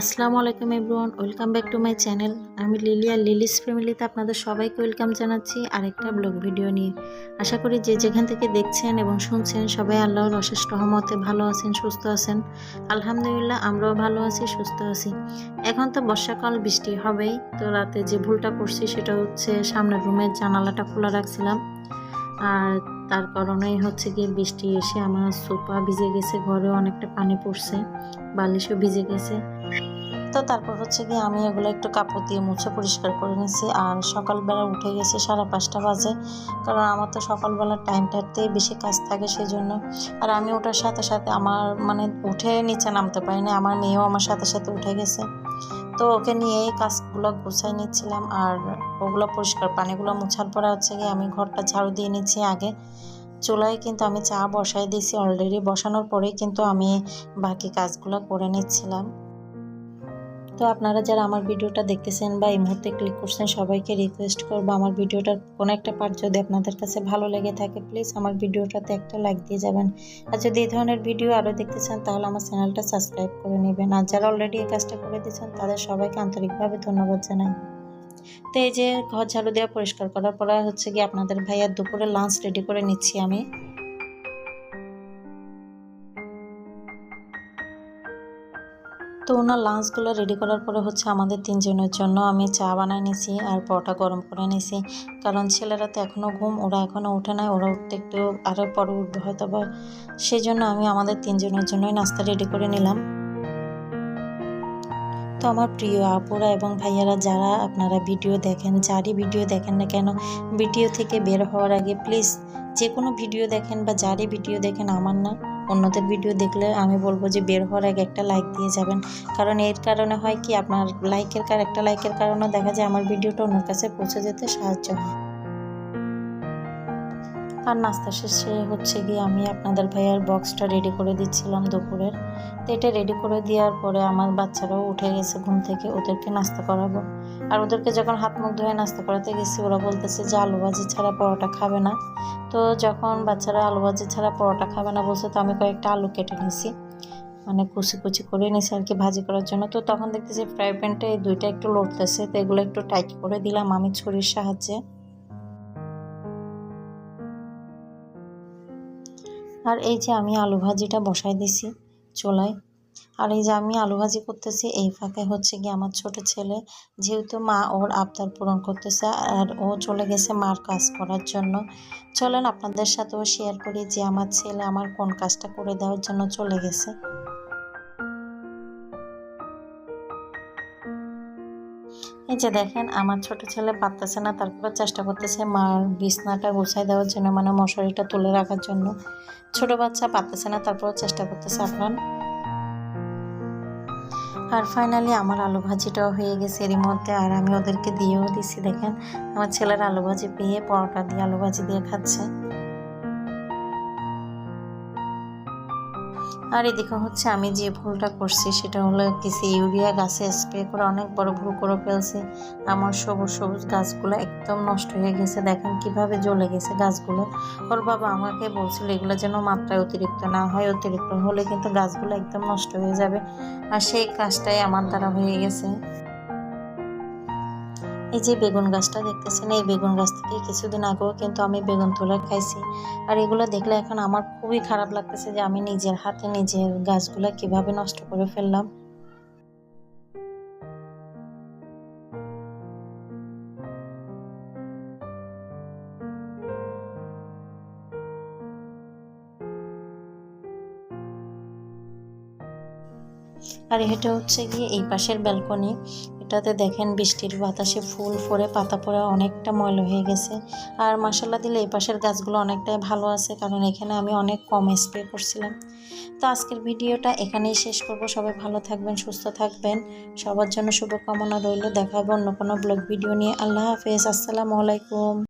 আসসালামু আলাইকুম everyone, welcome back to my channel. আমি লিলিয়া, লিলিস ফ্যামিলিতে আপনাদের সবাইকে ওয়েলকাম জানাচ্ছি আরেকটা ব্লগ ভিডিও নিয়ে। আশা করি যে যেখান থেকে দেখছেন এবং শুনছেন সবাই আল্লাহর অশেষ রহমতে ভালো আছেন, সুস্থ আছেন। আলহামদুলিল্লাহ আমরাও ভালো আছি, সুস্থ আছি। এখন তো বর্ষাকাল, বৃষ্টি হবেই। তো রাতে যে ভুলটা করছি সেটা হচ্ছে সামনের রুমের জানালাটা খোলা রাখছিলাম। আর তার কারণেই হচ্ছে গিয়ে বৃষ্টি এসে আমার সোফা ভিজে গেছে ঘরে অনেকটা পানি পড়ছে, বালিশও ভিজে গেছে। তো তারপর হচ্ছে গিয়ে আমি এগুলো একটু কাপড় দিয়ে মুছে পরিষ্কার করে নিয়েছি। আর সকালবেলা উঠে গেছে সাড়ে পাঁচটা বাজে, কারণ আমার তো সকালবেলার টাইমটাতেই বেশি কাজ থাকে সেই জন্য আর আমি ওঠার সাথে সাথে আমার মানে উঠে নিচে নামতে পারি না আমার মেয়েও আমার সাথে সাথে উঠে গেছে। তো ওকে নিয়েই কাজগুলো গুছাই নিচ্ছিলাম আর ওগুলো পরিষ্কার। পানিগুলো মোছার পরে হচ্ছে গিয়ে আমি ঘরটা ঝাড়ু দিয়ে নিচ্ছি আগে। চুলায় কিন্তু আমি চা বসাই দিয়েছি অলরেডি। বসানোর পরেই কিন্তু আমি বাকি কাজগুলো করে নিচ্ছিলাম। তো আপনারা যারা আমার ভিডিওটা দেখতেছেন বা এই মুহূর্তে ক্লিক করছেন, সবাইকে রিকোয়েস্ট করব আমার ভিডিওটার কোনো একটা পার্ট যদি আপনাদের কাছে ভালো লেগে থাকে প্লিজ আমার ভিডিওটাতে একটা লাইক দিয়ে যাবেন। আর যদি এই ধরনের ভিডিও আরও দেখতে চান, তাহলে আমার চ্যানেলটা সাবস্ক্রাইব করে নেবেন। আর যারা অলরেডি এই কাজটা করে দিয়েছেন, তাদের সবাইকে আন্তরিকভাবে ধন্যবাদ জানাই। তো এই যে ঘর ঝাড়ু দেওয়া পরিষ্কার করার পরে হচ্ছে কি আপনাদের ভাইয়ার দুপুরে লাঞ্চ রেডি করে নিচ্ছি আমি। তো ওনার লাঞ্চগুলো রেডি করার পরে হচ্ছে আমাদের তিনজনের জন্য আমি চা বানাই নিয়েছি আর পরোটা গরম করে নিয়েছি কারণ ছেলেরা তো এখনও ঘুম, ওরা এখনও ওঠে নাই ওরা উঠতে একটু আরও পরে উঠবে হয়তো বা সেই জন্য আমি আমাদের তিনজনের জন্যই নাস্তা রেডি করে নিলাম। তো আমার প্রিয় আপুরা এবং ভাইয়ারা, যারা আপনারা ভিডিও দেখেন, যারই ভিডিও দেখেন না কেন ভিডিও থেকে বের হওয়ার আগে প্লিজ যে কোনো ভিডিও দেখেন বা যারই ভিডিও দেখেন, আমার না অন্যদের ভিডিও দেখলে আমি বলব যে বের হওয়ার আগে একটা লাইক দিয়ে যাবেন। কারণ এর কারণে হয় কি, আপনার লাইকের কার একটা লাইকের কারণে দেখা যায় আমার ভিডিওটা অন্যের কাছে পৌঁছে যেতে সাহায্য হয়। আর নাস্তা শেষে হচ্ছে গিয়ে আমি আপনাদের ভাইয়ার বক্সটা রেডি করে দিচ্ছিলাম দুপুরের। তো এটা রেডি করে দেওয়ার পরে আমার বাচ্চারাও উঠে গেছে ঘুম থেকে, ওদেরকে নাস্তা করাবো। আর ওদেরকে যখন হাত মুখ ধুয়ে নাস্তা করাতে গেছি, ওরা বলতেছে যে আলু ভাজি ছাড়া পরোটা খাবে না। তো যখন বাচ্চারা আলু ভাজি ছাড়া পরোটা খাবে না বলছে, তো আমি কয়েকটা আলু কেটে নিয়েছি মানে কুচি কুচি করে নিয়েছি আর কি ভাজি করার জন্য। তো তখন দেখতেছি ফ্রাই প্যানটা এই দুইটা একটু লড়তেছে, তো এগুলো একটু টাইট করে দিলাম আমি ছুরির সাহায্যে। আর এই যে আমি আলু ভাজিটা বসাই দিছি চোলায়। আর এই যে আমি আলু ভাজি করতেছি, এই ফাঁকে হচ্ছে গিয়ে আমার ছোট ছেলে, যেহেতু মা ওর আবদার পূরণ করতেছে আর ও চলে গেছে মার কাজ করার জন্য। চলেন আপনাদের সাথেও শেয়ার করি যে আমার ছেলে আমার কোন কাজটা করে দেওয়ার জন্য চলে গেছে। এই যে দেখেন, আমার ছোট ছেলে পারতেছে না তারপর চেষ্টা করতেছে মার বিছনাটা গোছাই দেওয়ার জন্য মানে মশারিটা তুলে রাখার জন্য। ছোট বাচ্চা পারতেছে না তারপর চেষ্টা করতেছে আপনার আর ফাইনালি আমার আলু ভাজিটাও হয়ে গেছে এরই মধ্যে, আর আমি ওদেরকে দিয়েও দিছি, দেখেন। আমার ছেলের আলু ভাজি পেয়ে পরোটা দিয়ে আলু ভাজি দিয়ে খাচ্ছে। আর এদিকে হচ্ছে আমি যে ভুলটা করছি, সেটা হলো কিছু ইউরিয়া গাছে স্প্রে করে অনেক বড় ভুল করে ফেলছি। আমার সবুজ সবুজ গাছগুলো একদম নষ্ট হয়ে গেছে। দেখেন কীভাবে জ্বলে গেছে গাছগুলো। ওর বাবা আমাকে বলছিল এগুলো যেন মাত্রায় অতিরিক্ত না হয়, অতিরিক্ত হলে কিন্তু গাছগুলো একদম নষ্ট হয়ে যাবে। আর সেই কাজটাই আমার দ্বারা হয়ে গেছে। এই যে বেগুন গাছটা দেখতেছেন, এই বেগুন গাছ থেকে কিছুদিন আগেও কিন্তু আমি বেগুন তোলা খাইছি। আর এগুলো দেখলে এখন আমার খুবই খারাপ লাগতেছে যে আমি নিজের হাতে নিজের গাছগুলো কীভাবে নষ্ট করে ফেললাম। আর এটা হচ্ছে গিয়ে এই পাশের ব্যালকনি। এটাতে দেখেন বৃষ্টির বাতাসে ফুল ফোরে পাতা পড়ে অনেকটা ময়লা হয়ে গেছে। আর মশলা দিলে এই পাশের গাছগুলো অনেকটাই ভালো আছে, কারণ এখানে আমি অনেক কম স্প্রে করছিলাম। তো আজকের ভিডিওটা এখানেই শেষ করব। সবাই ভালো থাকবেন, সুস্থ থাকবেন। সবার জন্য শুভকামনা রইল। দেখা হবে অন্য কোনো ব্লগ ভিডিও নিয়ে। আল্লাহ হাফেজ। আসসালামু আলাইকুম।